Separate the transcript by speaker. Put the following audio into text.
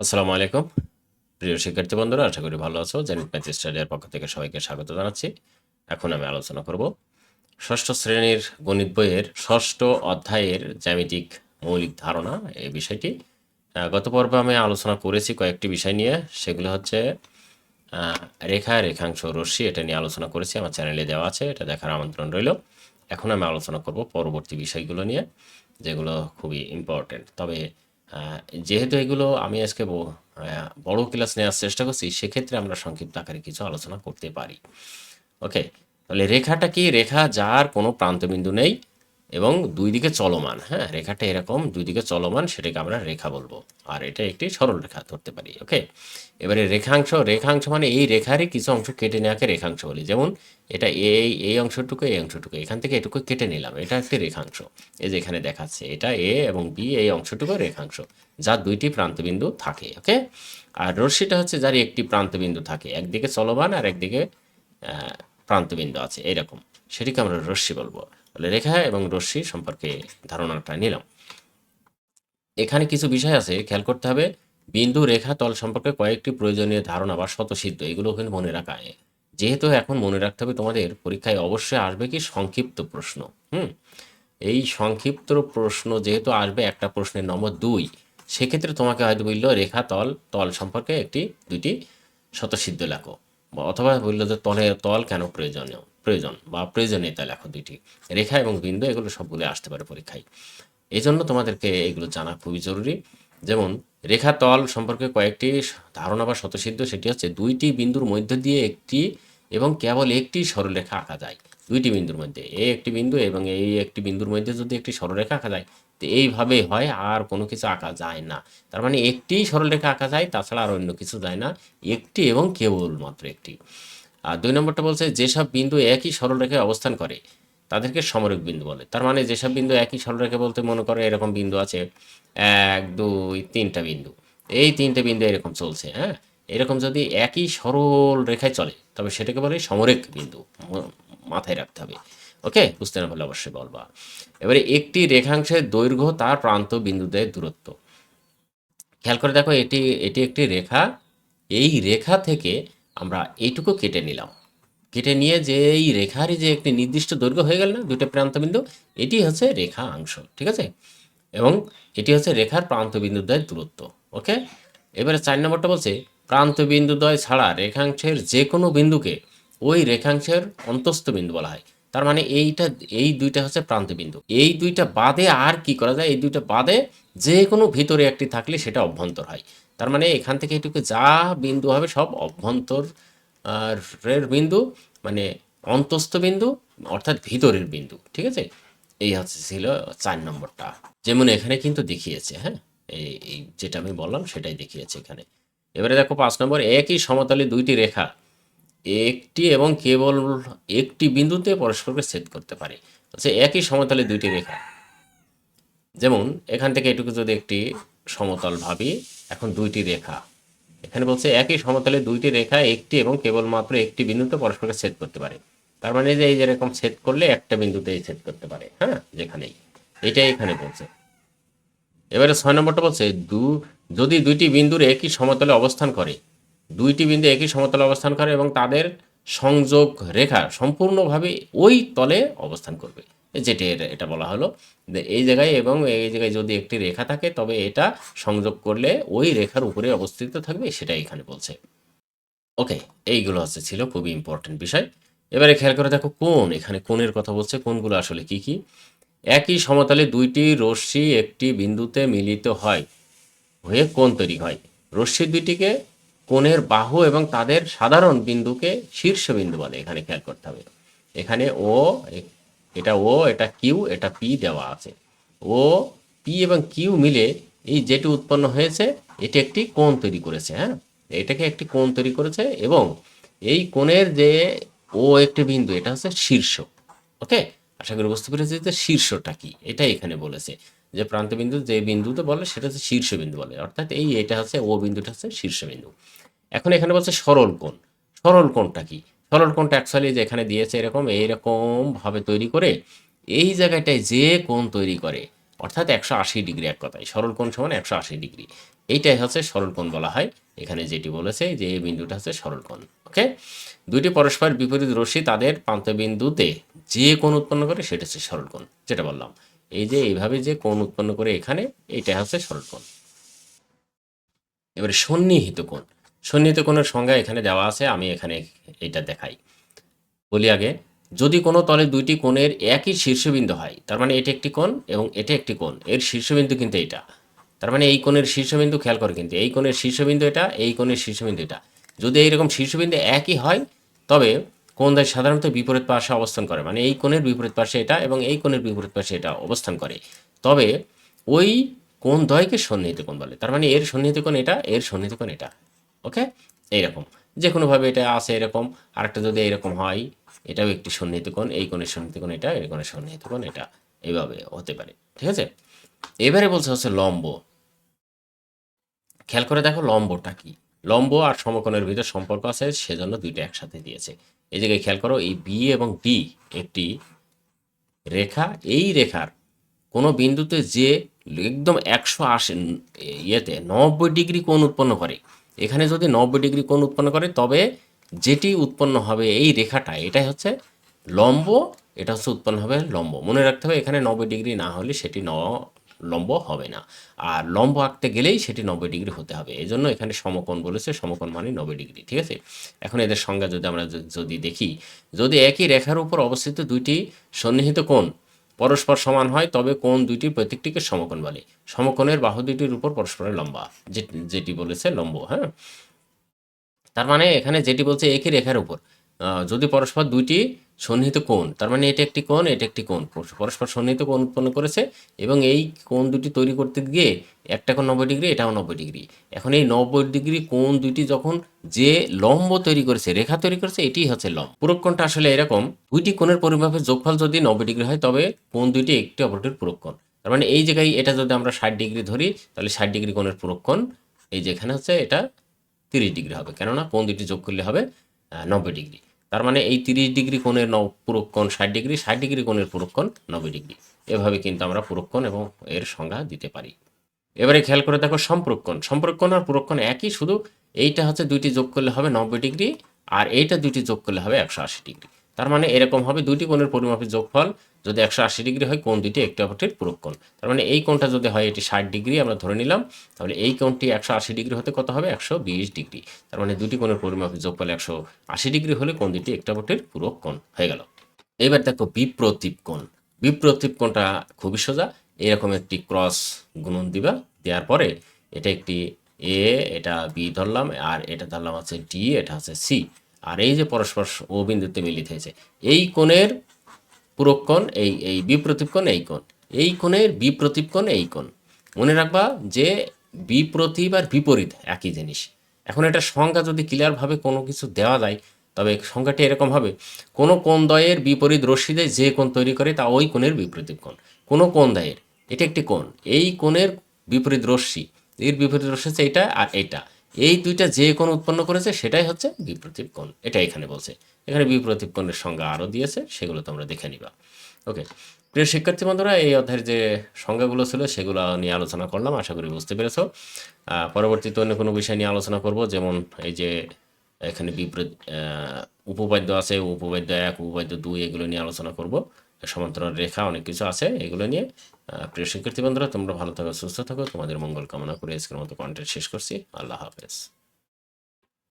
Speaker 1: আসসালামু আলাইকুম। প্রিয় শিক্ষার্থী বন্ধুরা, আশা করি ভালো আছো। জেনিত ম্যাথ স্টাডিয়ার পক্ষ থেকে সবাইকে স্বাগত জানাচ্ছি। এখন আমি আলোচনা করব ষষ্ঠ শ্রেণির গণিত বইয়ের ষষ্ঠ অধ্যায়ের জ্যামিতিক মৌলিক ধারণা এই বিষয়টি। গত পর্বে আমি আলোচনা করেছি কয়েকটি বিষয় নিয়ে। সেগুলো হচ্ছে রেখা, রেখাংশ, রশ্মি, এটা নিয়ে আলোচনা করেছি। আমার চ্যানেলে দেওয়া আছে, এটা দেখার আমন্ত্রণ রইল। এখন আমি আলোচনা করব পরবর্তী বিষয়গুলো নিয়ে, যেগুলো খুবই ইম্পর্টেন্ট তবে যেহেতু এগুলো আমি আজকে বড় ক্লাস নেওয়ার চেষ্টা করছি, সেক্ষেত্রে আমরা সংক্ষিপ্ত আকারে কিছু আলোচনা করতে পারি। ওকে তাহলে রেখাটা কি? রেখা যার কোনো প্রান্তবিন্দু নেই। এবং দুই দিকে চলমান হ্যাঁ? রেখাটা এরকম, দুই দিকে চলমান, সেটাকে আমরা রেখা বলব। আর এটা একটি সরল রেখা ধরতে পারি ওকে এবারে রেখাংশ রেখাংশ মানে এই রেখারই কিছু অংশ কেটে নেওয়াকে রেখাংশ বলি। যেমন এটা এই এই অংশটুকু এই অংশটুকু, এখান থেকে এটুকু কেটে নিলাম, এটা একটি রেখাংশ। এই যে এখানে দেখাচ্ছে, এটা এ এবং বি, এই অংশটুকু রেখাংশ যার দুইটি প্রান্তবিন্দু থাকে ওকে আর রশ্মিটা হচ্ছে যার একটি প্রান্তবিন্দু থাকে, একদিকে চলমান আর একদিকে প্রান্তবিন্দু আছে, এরকম। সেটিকে আমরা রশ্মি বলব। তাহলে রেখা এবং রশ্মি সম্পর্কে ধারণাটা নিলাম। এখানে কিছু বিষয় আছে, খেয়াল করতে হবে। বিন্দু, রেখা, তল সম্পর্কে কয়েকটি প্রয়োজনীয় ধারণা বা স্বতঃসিদ্ধ, এগুলো কিন্তু মনে রাখা যেহেতু এখন মনে রাখতে হবে তোমাদের, পরীক্ষায় অবশ্যই আসবে কি সংক্ষিপ্ত প্রশ্ন, হুম? এই সংক্ষিপ্ত প্রশ্ন যেহেতু আসবে একটা প্রশ্নের নম্বর দুই, সেক্ষেত্রে তোমাকে হয়তো বলল, রেখা, তল তল সম্পর্কে একটি, দুইটি শতসিদ্ধ লেখো। অথবা বলল যে তলে তল কেন প্রয়োজনীয়? প্রয়োজন বা প্রয়োজনীয়তা লেখো দুইটি। রেখা এবং বিন্দু, এগুলো সবগুলো আসতে পারে পরীক্ষায়। এই জন্য তোমাদেরকে এগুলো জানা খুবই জরুরি। যেমন, রেখা তল সম্পর্কে কয়েকটি ধারণা বা শতসিদ্ধ সেটি হচ্ছে দুইটি বিন্দুর মধ্য দিয়ে একটি এবং কেবল একটি সরলরেখা আঁকা যায়। দুইটি বিন্দুর মধ্যে এই একটি বিন্দু এবং এই একটি বিন্দুর মধ্যে যদি একটি সরলরেখা আঁকা যায়, তো এইভাবে হয় আর কোনো কিছু আঁকা যায় না। তার মানে একটি সরলরেখা আঁকা যায়, তাছাড়া আর অন্য কিছু যায় না। একটি এবং কেবলমাত্র একটি। আর দুই নম্বরটা বলছে, যেসব বিন্দু একই সরলরেখায় অবস্থান করে, তাদেরকে সমরেখ বিন্দু বলে। তার মানে যেসব বিন্দু একই সরলরেখা বলতে মনে করো, এরকম বিন্দু আছে, এক, দুই, তিনটা বিন্দু। এই তিনটে বিন্দু এরকম চলছে হ্যাঁ? এরকম যদি একই সরল রেখায় চলে, তবে সেটাকে বলে সমরেখ বিন্দু মাথায় রাখতে হবে। ওকে? বুঝতে না পারলে অবশ্যই বলবা। এবারে একটি রেখাংশের দৈর্ঘ্য তার প্রান্ত বিন্দুদের দূরত্ব। খেয়াল করে দেখো, এটি এটি একটি রেখা, এই রেখা থেকে আমরা এইটুকু কেটে নিলাম। কেটে নিয়ে যে এই রেখারই যে একটি নির্দিষ্ট দৈর্ঘ্য হয়ে গেল না, দুটো প্রান্তবিন্দু, এটি হচ্ছে রেখা অংশ, ঠিক আছে? এবং এটি হচ্ছে রেখার প্রান্তবিন্দুদ্বয়ের দূরত্ব, ওকে? এবারে চার নম্বরটা বলছে প্রান্তবিন্দুদ্বয় ছাড়া রেখাংশের যে কোনো বিন্দুকে ওই রেখাংশের অন্তস্থ বিন্দু বলা হয়। তার মানে এইটা, এই দুইটা হচ্ছে প্রান্তবিন্দু। এই দুইটা বাদে আর কি করা যায়? এই দুইটা বাদে যে কোনো ভিতরে একটি থাকলে সেটা অভ্যন্তর হয়। তার মানে এখান থেকে এটুকু যা বিন্দু হবে সব অভ্যন্তর আর এর বিন্দু মানে অন্তস্থ বিন্দু, অর্থাৎ ভিতরের বিন্দু, ঠিক আছে? এই হচ্ছে ছিল চার নম্বরটা। যেমন এখানে কিন্তু দেখিয়েছে হ্যাঁ? এই যেটা আমি বললাম সেটাই দেখিয়েছে এখানে। এবারে দেখো পাঁচ নম্বর, একই সমতলে দুইটি রেখা, একটি এবং কেবল একটি বিন্দুতে পরস্পরকে ছেদ করতে পারে। হচ্ছে একই সমতলে দুইটি রেখা। যেমন এখান থেকে এটুকু যদি একটি সমতল ভাবি এখন দুইটি রেখা। এখানে বলছে একই সমতলে দুইটি রেখা, একটি এবং কেবলমাত্র একটি বিন্দুতে পরস্পরকে ছেদ করতে পারে। তার মানে যে এই যেরকম ছেদ করলে একটা বিন্দুতেই ছেদ করতে পারে হ্যাঁ? যেখানেই। এটাই এখানে বলছে। এবারে ছয় নম্বরটা বলছে, দু, যদি দুইটি বিন্দুর একই সমতলে অবস্থান করে, দুইটি বিন্দু একই সমতলে অবস্থান করে এবং তাদের সংযোগ রেখা সম্পূর্ণভাবে ওই তলে অবস্থান করবে। যেটি এটা- বলা হলো। এই জায়গায় এবং এই জায়গায় যদি একটি রেখা থাকে, তবে এটা সংযোগ করলে ওই রেখার উপরে অবস্থিত থাকবে সেটা এখানে বলছে। ওকে, এইগুলো হচ্ছে ছিল খুবই ইম্পর্টেন্ট বিষয়। এবারে খেয়াল করে দেখো কোন এখানে কোণের কথা বলছে কোনগুলো আসলে কি কি? একই সমতলে দুইটি রশ্মি একটি বিন্দুতে মিলিত হয়, হয়ে কোণ তৈরি হয়। রশ্মি দুইটিকে কোণের বাহু এবং তাদের সাধারণ বিন্দুকে শীর্ষবিন্দু বলে, এখানে খেয়াল করতে হবে। এখানে ও এটা ও, এটা কিউ, এটা পি দেওয়া আছে। ও, পি এবং কিউ মিলে এই যেটি উৎপন্ন হয়েছে, এটি একটি কোণ তৈরি করেছে হ্যাঁ? এটাকে একটি কোণ তৈরি করেছে এবং এই কোণের যে ও একটি বিন্দু, এটা হচ্ছে শীর্ষ ওকে? আশা করি বুঝতে পেরেছি যে শীর্ষটা কি এটা এখানে বলেছে। যে প্রান্তবিন্দু যে বিন্দুতে বলে, সেটা হচ্ছে শীর্ষবিন্দু বলে, অর্থাৎ এই এটা হচ্ছে ও বিন্দুটা হচ্ছে শীর্ষবিন্দু এখন এখানে বলছে সরল কোণ, সরল কোণটা কি? সরল কোণটা অ্যাকচুয়ালি যে এখানে দিয়েছে এরকম এইরকম ভাবে তৈরি করে এই জায়গাটায় যে কোণ তৈরি করে, অর্থাৎ একশো আশি ডিগ্রি এক কথায়, সরল কোণ সমান একশো আশি ডিগ্রি। এইটাই হচ্ছে সরল কোণ বলা হয়। এখানে যেটি বলেছে যে এই বিন্দুটা হচ্ছে সরল কোণ, ওকে? দুইটি পরস্পর বিপরীত রশ্মি তাদের প্রান্তবিন্দুতে যে কোণ উৎপন্ন করে সেটা হচ্ছে সরল কোণ, যেটা বললাম। এই যে এইভাবে যে কোণ উৎপন্ন করে এখানে, এইটা হচ্ছে সরল কোণ। এবারে সন্নিহিত কোণ। সন্নিহিত কোণের সংজ্ঞা এখানে দেওয়া আছে, আমি এখানে এটা দেখাই। বলি আগে, যদি কোনো তলে দুইটি কোণের একই শীর্ষবিন্দু হয়, তার মানে এটা একটি কোণ এবং এটা একটি কোণ, এর শীর্ষবিন্দু কিন্তু এটা। তার মানে এই কোণের শীর্ষবিন্দু খেয়াল করে কিন্তু, এই কোণের শীর্ষবিন্দু এটা, এই কোণের শীর্ষবিন্দু এটা। যদি এইরকম শীর্ষবিন্দু একই হয়, তবে কোণ দ্বয় সাধারণত বিপরীত পাশে অবস্থান করে মানে এই কোণের বিপরীত পাশে এটা এবং এই কোণের বিপরীত পাশে এটা অবস্থান করে। তবে ওই কোণ দ্বয়কে সন্নিহিত কোণ বলে, তার মানে এর সন্নিহিত কোণ এটা, এর সন্নিহিত কোণ এটা। ওকে? এইরকম। যে কোনোভাবে এটা আছে এরকম, আরেকটা যদি এরকম হয়, এটাও একটি সন্নিহিত কোণ, এই কোণের সন্নিহিত কোণ এটা, এই কোণের সন্নিহিত কোণ এটা। এইভাবে হতে পারে, ঠিক আছে? এবারে বলছে হচ্ছে লম্ব। খেয়াল করে দেখো লম্বটা কি। লম্ব আর সমকোণের ভিতর সম্পর্ক আছে, সেজন্য দুইটা একসাথে দিয়েছে। এই জায়গায় খেয়াল করো, এই বি এবং ডি একটি রেখা, এই রেখার কোনো বিন্দুতে যে একদম একশো আশি, ইয়েতে নব্বই ডিগ্রি কোণ উৎপন্ন করে এখানে যদি নব্বই ডিগ্রি কোণ উৎপন্ন করে, তবে যেটি উৎপন্ন হবে এই রেখাটা, এটাই হচ্ছে লম্ব, এটা হচ্ছে উৎপন্ন হবে লম্ব। মনে রাখতে হবে, এখানে নব্বই ডিগ্রি না হলে সেটি ন লম্ব হবে না। আর লম্ব আঁকতে গেলেই সেটি নব্বই ডিগ্রি হতে হবে। এই জন্য এখানে সমকোণ বলেছে, সমকোণ মানে নব্বই ডিগ্রি, ঠিক আছে? এখন এদের সংজ্ঞা যদি আমরা যদি দেখি, যদি একই রেখার উপর অবস্থিত দুইটি সন্নিহিত কোণ পরস্পর সমান হয়, তবে কোন দুইটি প্রতীকটিকে সমকোণ বলে। সমকোণের বাহু দুইটির উপর পরস্পরের লম্বা, যেটি বলেছে লম্ব হ্যাঁ? তার মানে এখানে যেটি বলছে একই রেখার উপর। যদি পরস্পর দুইটি সন্নিহিত কোণ, তার মানে এটা একটি কোণ, এটা একটি কোণ। পরস্পর সন্নিহিত কোণ উৎপন্ন করেছে এবং এই কোণ দুটি তৈরি করতে গিয়ে একটা কোণ নব্বই ডিগ্রি, এটাও নব্বই ডিগ্রি। এখন এই নব্বই ডিগ্রি কোণ দুটি যখন যে লম্ব তৈরি করেছে, রেখা তৈরি করেছে, এটিই হচ্ছে লম্ব। পুরক কোণটা আসলে এরকম, দুইটি কোণের পরিমাপের যোগফল যদি নব্বই ডিগ্রি হয়, তবে কোণ দুইটি একটি অপরটির পুরক কোণ তার মানে এই জায়গায় এটা যদি আমরা ষাট ডিগ্রি ধরি, তাহলে ষাট ডিগ্রি কোণের পুরক কোণ এই যেখানে হচ্ছে এটা তিরিশ ডিগ্রি হবে। কেননা কোণ দুটি যোগ করলে হবে নব্বই ডিগ্রি। তার মানে এই তিরিশ ডিগ্রি কোণের পুরক্ষণ ষাট ডিগ্রি ষাট ডিগ্রি কোণের পুরক্ষণ নব্বই ডিগ্রি। এভাবে কিন্তু আমরা পুরক্ষণ এবং এর সংজ্ঞা দিতে পারি। এবারে খেয়াল করে দেখো সম্পরক্ষণ। সম্পরক্ষণ আর পুরক্ষণ একই, শুধু এইটা হচ্ছে দুইটি যোগ করলে হবে নব্বই ডিগ্রি আর এইটা দুইটি যোগ করলে হবে একশো আশি ডিগ্রি। তার মানে এরকম হবে, দুইটি কোণের পরিমাপের যোগফল যদি একশো আশি ডিগ্রি হয়, কোণ দুইটি একটি অপরটির পুরক কোণ। তার মানে এই কোণটা যদি হয়, এটি ষাট ডিগ্রি, আমরা ধরে নিলাম, তাহলে এই কোণটি একশো আশি ডিগ্রি হতে কত হবে? একশো বিশ ডিগ্রি। তার মানে দুটি কোণের পরিমাপের যোগফল একশো আশি ডিগ্রি হলে কোণ দুটি একটি অপরটির পুরক কোণ হয়ে গেল। এবার দেখো বিপ্রতীপ কোণ। বিপ্রতীপ কোণটা খুবই সোজা, এরকম একটি ক্রস গুণন দিবা, দেওয়ার পরে এটা একটি এ, এটা বি ধরলাম, আর এটা ধরলাম হচ্ছে ডি, এটা হচ্ছে সি। আর এই যে পরস্পর ও বিন্দুতে মিলিত হয়েছে, এই কোণের পুরক কোণ, এই এই বিপ্রতীপ এই কোণ, এই কোণের বিপ্রতীপ এই কোণ। মনে রাখবা যে বিপ্রতীপ আর বিপরীত একই জিনিস। এখন এটা সংজ্ঞা যদি ক্লিয়ারভাবে কোনো কিছু দেওয়া যায়, তবে সংজ্ঞাটি এরকম হবে, কোনো কোণ দ্বয়ের বিপরীত রশ্মিতে যে কোণ তৈরি করে তা ওই কোণের বিপরীত কোণ। কোনো কোন দ্বয়ের, এটা একটি কোণ, এই কোণের বিপরীত রশ্মি, এর বিপরীত রশ্মি হচ্ছে এটা আর এটা। এই দুইটা যে কোণ উৎপন্ন করেছে সেটাই হচ্ছে বিপ্রতীপ কোণ। এটা এখানে বলছে। এখানে বিপ্রতীপ কোণের সংজ্ঞা আরও দিয়েছে সেগুলো তোমরা দেখে নিবা। ওকে। প্রিয় শিক্ষার্থী বন্ধুরা এই অধ্যায়ের যে সংজ্ঞাগুলো ছিল সেগুলো নিয়ে আলোচনা করলাম আশা করি বুঝতে পেরেছ। পরবর্তীতে অন্য কোনো বিষয় নিয়ে আলোচনা করব যেমন এই যে এখানে বিপরীত আহ, উপপাদ্য আছে উপপাদ্য এক উপপাদ্য দুই এগুলো নিয়ে আলোচনা করব। সমান্তরাল রেখা অনেক কিছু আছে এগুলো নিয়ে প্রিয় শিক্ষার্থী বন্ধুরা, তোমরা ভালো থাকো, সুস্থ থাকো। তোমাদের মঙ্গল কামনা করে আজকের মতো কন্টেন্ট শেষ করছি। আল্লাহ হাফেজ।